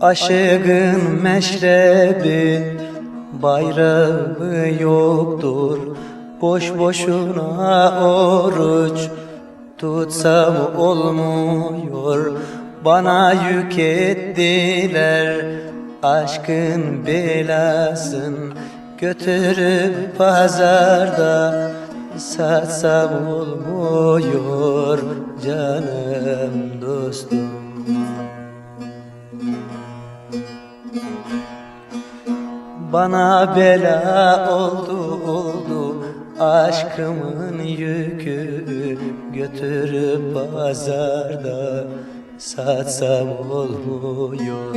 Aşığın meşrebi bayrağı yoktur. Boş boşuna oruç tutsam olmuyor. Bana yük ettiler aşkın belasın. Götürüp pazarda satsam olmuyor canım dostum. Bana bela oldu oldu aşkımın yükü. Götürüp pazarda satsam olmuyor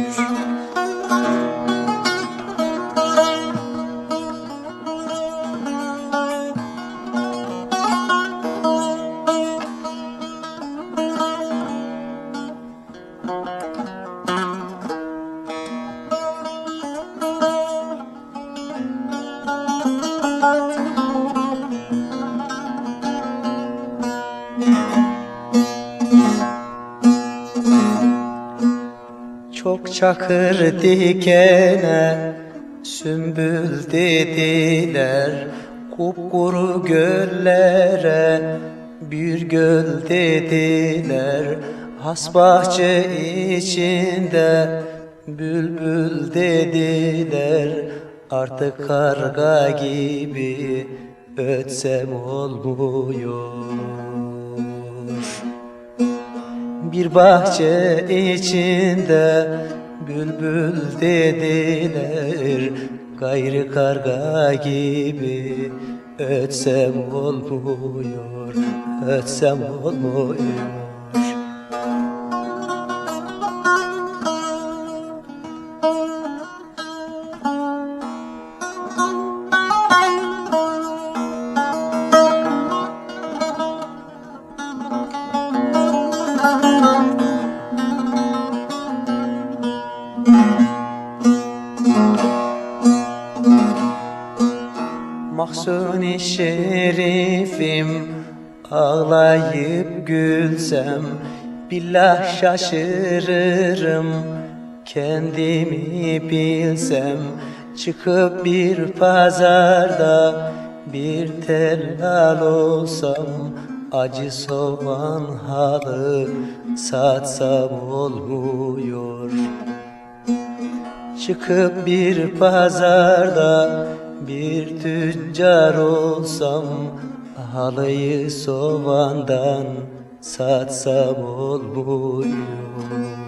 Çok çakır dikene sümbül dediler. Kupkuru göllere bir göl dediler. Has bahçe içinde bülbül dediler Artık karga gibi ötsem olmuyor. Bir bahçe içinde bülbül dediler Gayrı karga gibi ötsem olmuyor Ötsem olmuyor Mahsuni şerifim Ağlayıp gülsem Billah şaşırırım. Kendimi bilsem Çıkıp bir pazarda Bir tellal olsam Acı soğan halı Satsam olmuyor. Çıkıp bir pazarda bir tüccar olsam Halıyı sovandan satsam olmuyor